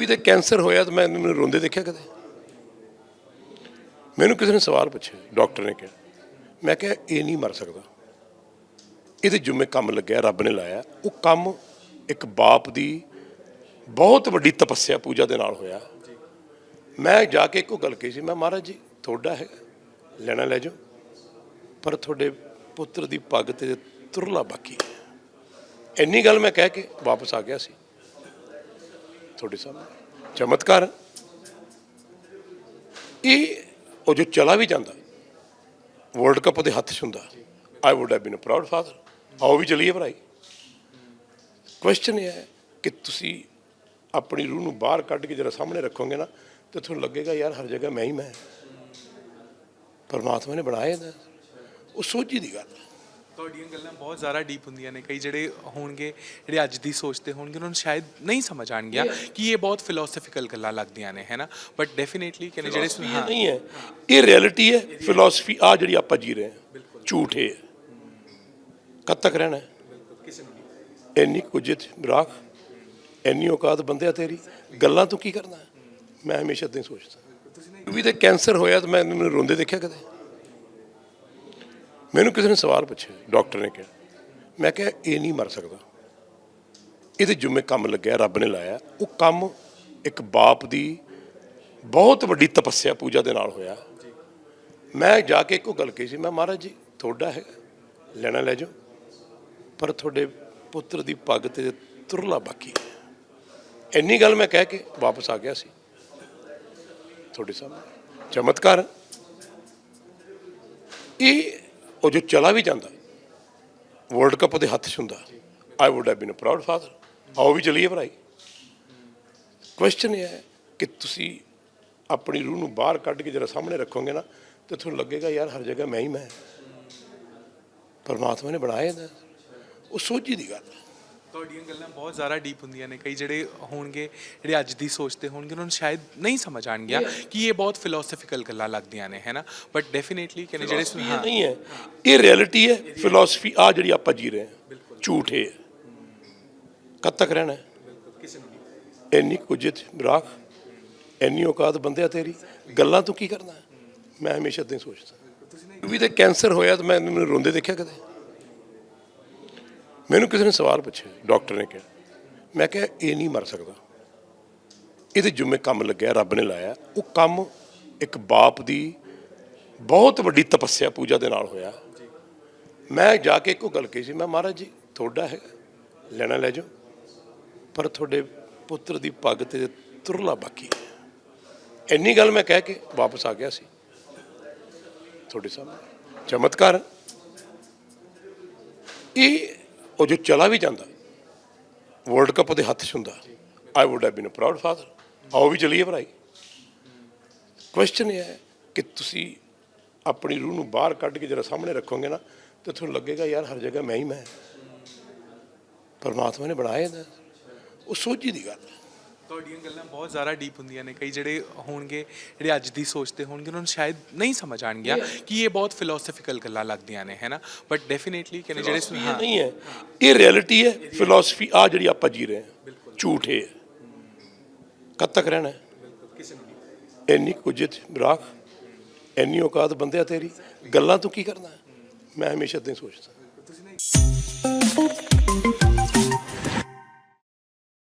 ਵੀ ਦੇ ਕੈਂਸਰ ਹੋਇਆ ਤਾਂ ਮੈਂ ਮੈਨੂੰ ਰੋਂਦੇ ਦੇਖਿਆ ਕਦੇ? ਮੈਨੂੰ ਕਿਸੇ ਨੇ ਸਵਾਲ ਪੁੱਛਿਆ, ਡਾਕਟਰ ਨੇ ਕਿਹਾ। ਮੈਂ ਕਿਹਾ, ਇਹ ਨਹੀਂ ਮਰ ਸਕਦਾ। ਇਹਦੇ ਜੁਮੇ ਕੰਮ ਲੱਗਿਆ, ਰੱਬ ਨੇ ਲਾਇਆ। ਉਹ ਕੰਮ ਇੱਕ ਬਾਪ ਦੀ ਬਹੁਤ ਵੱਡੀ ਤਪੱਸਿਆ ਪੂਜਾ ਦੇ ਨਾਲ ਹੋਇਆ। ਮੈਂ ਜਾ ਕੇ ਇੱਕੋ ਗੱਲ ਕਹੀ ਸੀ, ਮੈਂ ਮਹਾਰਾਜ ਜੀ, ਤੁਹਾਡਾ ਹੈ ਲੈਣਾ ਲੈ ਜਾਓ। ਪਰ ਤੁਹਾਡੇ ਪੁੱਤਰ ਦੀ ਪੱਗ ਤੇ ਤੁਰਲਾ ਬਾਕੀ ਹੈ। ਇੰਨੀ ਗੱਲ ਮੈਂ ਕਹਿ ਕੇ ਵਾਪਸ ਆ ਗਿਆ ਸੀ। ਤੁਹਾਡੇ ਸਾਹਮਣੇ। ਚਮਤਕਾਰ ਇਹ, ਉਹ ਜੋ ਚਲਾ ਵੀ ਜਾਂਦਾ ਵਰਲਡ ਕੱਪ ਉਹਦੇ ਹੱਥ 'ਚ ਹੁੰਦਾ। I would have been a proud father ਆਓ ਵੀ ਚਲੀਏ ਭਰਾਈ। ਕੁਐਸਚਨ ਇਹ ਹੈ ਕਿ ਤੁਸੀਂ ਆਪਣੀ ਰੂਹ ਨੂੰ ਬਾਹਰ ਕੱਢ ਕੇ ਜਰਾ ਸਾਹਮਣੇ ਰੱਖੋਗੇ ਨਾ, ਤੇ ਤੁਹਾਨੂੰ ਲੱਗੇਗਾ, ਯਾਰ, ਹਰ ਜਗ੍ਹਾ ਮੈਂ ਹੀ ਮੈਂ ਪਰਮਾਤਮਾ ਨੇ ਬਣਾਇਆ ਇਹਦਾ। ਉਹ ਸੋਝੀ ਦੀ ਗੱਲ ਹੈ। ਤੁਹਾਡੀਆਂ ਗੱਲਾਂ ਬਹੁਤ ਜ਼ਿਆਦਾ ਡੀਪ ਹੁੰਦੀਆਂ ਨੇ ਕਈ ਜਿਹੜੇ ਹੋਣਗੇ ਜਿਹੜੇ ਅੱਜ ਦੀ ਸੋਚਦੇ ਹੋਣਗੇ ਉਹਨਾਂ ਨੂੰ ਸ਼ਾਇਦ ਨਹੀਂ ਸਮਝ ਆਣਗੀਆਂ ਕਿ ਇਹ ਬਹੁਤ ਫਿਲਾਸਫੀਕਲ ਗੱਲਾਂ ਲੱਗਦੀਆਂ ਨੇ ਹੈਨਾ? ਬਟ ਡੈਫੀਨੇਟਲੀ ਕਹਿੰਦੇ ਜਿਹੜੇ ਹਾਂ। ਨਹੀਂ ਹੈ। ਇਹ ਰਿਐਲਿਟੀ ਹੈ ਫਿਲਾਸਫੀ ਆ ਜਿਹੜੀ ਆਪਾਂ ਜੀ ਰਹੇ ਹਾਂ। ਝੂਠ ਹੈ। ਕਦ ਤੱਕ ਰਹਿਣਾ ਹੈ? ਕਿਸੇ ਨੂੰ ਨਹੀਂ। ਇੰਨੀ ਕੁਜਤ ਰਾਖ ਇੰਨੀ ਔਕਾਤ ਬੰਦਿਆ ਤੇਰੀ। ਗੱਲਾਂ ਤੂੰ ਕੀ ਕਰਨਾ? ਮੈਂ ਹਮੇਸ਼ਾ ਇਦਾਂ ਹੀ ਸੋਚਦਾ। ਵੀ ਤੇ ਕੈਂਸਰ ਹੋਇਆ ਤਾਂ ਮੈਂ ਮੈਨੂੰ ਰੋਂਦੇ ਦੇਖਿਆ ਕਦੇ? ਮੈਨੂੰ ਕਿਸੇ ਨੇ ਸਵਾਲ ਪੁੱਛਿਆ, ਡਾਕਟਰ ਨੇ ਕਿਹਾ। ਮੈਂ ਕਿਹਾ, ਇਹ ਨਹੀਂ ਮਰ ਸਕਦਾ। ਇਹਦੇ ਜੁਮੇ ਕੰਮ ਲੱਗਿਆ, ਰੱਬ ਨੇ ਲਾਇਆ। ਉਹ ਕੰਮ ਇੱਕ ਬਾਪ ਦੀ ਬਹੁਤ ਵੱਡੀ ਤਪੱਸਿਆ ਪੂਜਾ ਦੇ ਨਾਲ ਹੋਇਆ। ਮੈਂ ਜਾ ਕੇ ਇੱਕੋ ਗੱਲ ਕਹੀ ਸੀ, ਮੈਂ ਮਹਾਰਾਜ ਜੀ, ਤੁਹਾਡਾ ਹੈ, ਲੈਣਾ ਲੈ ਜਾਓ। ਪਰ ਤੁਹਾਡੇ ਪੁੱਤਰ ਦੀ ਪੱਗ ਤੇ ਤੁਰਲਾ ਬਾਕੀ ਇੰਨੀ ਗੱਲ ਮੈਂ ਕਹਿ ਕੇ ਵਾਪਸ ਆ ਗਿਆ ਸੀ। ਤੁਹਾਡੇ ਸਾਹਮਣੇ। ਚਮਤਕਾਰ ਇਹ ਉਹ ਜੋ ਚਲਾ ਵੀ ਜਾਂਦਾ ਵਰਲਡ ਕੱਪ ਉਹਦੇ ਹੱਥ 'ਚ ਹੁੰਦਾ I would have been a proud father ਆਓ ਵੀ ਚਲੀਏ ਭਰਾਈ। ਕੁਐਸਚਨ ਇਹ ਹੈ ਕਿ ਤੁਸੀਂ ਆਪਣੀ ਰੂਹ ਨੂੰ ਬਾਹਰ ਕੱਢ ਕੇ ਜਰਾ ਸਾਹਮਣੇ ਰੱਖੋਗੇ ਨਾ, ਤੇ ਤੁਹਾਨੂੰ ਲੱਗੇਗਾ, ਯਾਰ, ਹਰ ਜਗ੍ਹਾ ਮੈਂ ਹੀ ਮੈਂ ਪਰਮਾਤਮਾ ਨੇ ਬਣਾਇਆ ਇਹਦਾ। ਉਹ ਸੋਝੀ ਦੀ ਗੱਲ ਹੈ। ਤੁਹਾਡੀਆਂ ਗੱਲਾਂ ਬਹੁਤ ਜ਼ਿਆਦਾ ਡੀਪ ਹੁੰਦੀਆਂ ਨੇ। ਕਈ ਜਿਹੜੇ ਹੋਣਗੇ ਜਿਹੜੇ ਅੱਜ ਦੀ ਸੋਚਦੇ ਹੋਣਗੇ ਉਹਨਾਂ ਨੂੰ ਸ਼ਾਇਦ ਨਹੀਂ ਸਮਝ ਆਣਗੀਆਂ ਕਿ ਇਹ ਬਹੁਤ ਫਿਲਾਸਫੀਕਲ ਗੱਲਾਂ ਲੱਗਦੀਆਂ ਨੇ ਹੈਨਾ ਬਟ ਡੈਫੀਨੇਟਲੀ ਕਹਿੰਦੇ ਜਿਹੜੇ ਹਾਂ ਨਹੀਂ ਹੈ। ਇਹ ਰਿਐਲਿਟੀ ਹੈ। ਫਿਲਾਸਫੀ ਆ ਜਿਹੜੀ ਆਪਾਂ ਜੀ ਰਹੇ ਹਾਂ। ਝੂਠ ਹੈ। ਕਦ ਤੱਕ ਰਹਿਣਾ ਹੈ? ਕਿਸੇ ਨੂੰ ਨਹੀਂ। ਇੰਨੀ ਕੁਜਤ ਰਾਖ ਇੰਨੀ ਔਕਾਤ ਬੰਦਿਆ ਤੇਰੀ। ਗੱਲਾਂ ਤੂੰ ਕੀ ਕਰਨਾ? ਮੈਂ ਹਮੇਸ਼ਾ ਇਦਾਂ ਹੀ ਸੋਚਦਾ। ਵੀ ਤੇ ਕੈਂਸਰ ਹੋਇਆ ਤਾਂ ਮੈਂ ਮੈਨੂੰ ਰੋਂਦੇ ਦੇਖਿਆ ਕਦੇ? ਮੈਨੂੰ ਕਿਸੇ ਨੇ ਸਵਾਲ ਪੁੱਛਿਆ, ਡਾਕਟਰ ਨੇ ਕਿਹਾ। ਮੈਂ ਕਿਹਾ, ਇਹ ਨਹੀਂ ਮਰ ਸਕਦਾ। ਇਹਦੇ ਜੁਮੇ ਕੰਮ ਲੱਗਿਆ, ਰੱਬ ਨੇ ਲਾਇਆ। ਉਹ ਕੰਮ ਇੱਕ ਬਾਪ ਦੀ ਬਹੁਤ ਵੱਡੀ ਤਪੱਸਿਆ ਪੂਜਾ ਦੇ ਨਾਲ ਹੋਇਆ। ਮੈਂ ਜਾ ਕੇ ਇੱਕੋ ਗੱਲ ਕਹੀ ਸੀ, ਮੈਂ ਮਹਾਰਾਜ ਜੀ, ਤੁਹਾਡਾ ਹੈ ਲੈਣਾ ਲੈ ਜਾਓ। ਪਰ ਤੁਹਾਡੇ ਪੁੱਤਰ ਦੀ ਪੱਗ ਤੇ ਤੁਰਲਾ ਬਾਕੀ ਹੈ। ਇੰਨੀ ਗੱਲ ਮੈਂ ਕਹਿ ਕੇ ਵਾਪਸ ਆ ਗਿਆ ਸੀ। ਤੁਹਾਡੇ ਸਾਹਮਣੇ। ਚਮਤਕਾਰ ਇਹ ਉਹ ਜੋ ਚਲਾ ਵੀ ਜਾਂਦਾ, ਵਰਲਡ ਕੱਪ ਉਹਦੇ ਹੱਥ 'ਚ ਹੁੰਦਾ। I would have been a proud father ਆਓ ਵੀ ਚਲੀਏ ਭਰਾਈ। ਕੁਐਸਚਨ ਇਹ ਹੈ ਕਿ ਤੁਸੀਂ ਆਪਣੀ ਰੂਹ ਨੂੰ ਬਾਹਰ ਕੱਢ ਕੇ ਜਰਾ ਸਾਹਮਣੇ ਰੱਖੋਗੇ ਨਾ, ਤੇ ਤੁਹਾਨੂੰ ਲੱਗੇਗਾ, ਯਾਰ, ਹਰ ਜਗ੍ਹਾ ਮੈਂ ਹੀ ਮੈਂ ਪਰਮਾਤਮਾ ਨੇ ਬਣਾਇਆ ਇਹਦਾ। ਉਹ ਸੋਝੀ ਦੀ ਗੱਲ ਹੈ। ਤੁਹਾਡੀਆਂ ਗੱਲਾਂ ਬਹੁਤ ਜ਼ਿਆਦਾ ਡੀਪ ਹੁੰਦੀਆਂ ਨੇ ਕਈ ਜਿਹੜੇ ਹੋਣਗੇ ਜਿਹੜੇ ਅੱਜ ਦੀ ਸੋਚਦੇ ਹੋਣਗੇ ਉਹਨਾਂ ਨੂੰ ਸ਼ਾਇਦ ਨਹੀਂ ਸਮਝ ਆਣਗੀਆਂ ਕਿ ਇਹ ਬਹੁਤ ਫਿਲਾਸਫੀਕਲ ਗੱਲਾਂ ਲੱਗਦੀਆਂ ਨੇ ਹੈਨਾ? ਬਟ ਡੈਫੀਨੇਟਲੀ ਕਹਿੰਦੇ ਜਿਹੜੇ ਇਹ ਹਾਂ। ਨਹੀਂ ਹੈ। ਇਹ ਰਿਐਲਿਟੀ ਹੈ ਫਿਲਾਸਫੀ ਆ ਜਿਹੜੀ ਆਪਾਂ ਜੀ ਰਹੇ ਹਾਂ। ਝੂਠ ਹੈ। ਕਦ ਤੱਕ ਰਹਿਣਾ ਹੈ? ਇੰਨੀ ਕੁਜਤ ਰਾਖ ਇੰਨੀ ਔਕਾਤ ਬੰਦਿਆ ਤੇਰੀ। ਗੱਲਾਂ ਤੂੰ ਕੀ ਕਰਨਾ? ਮੈਂ ਹਮੇਸ਼ਾ ਇਦਾਂ ਹੀ ਸੋਚਦਾ।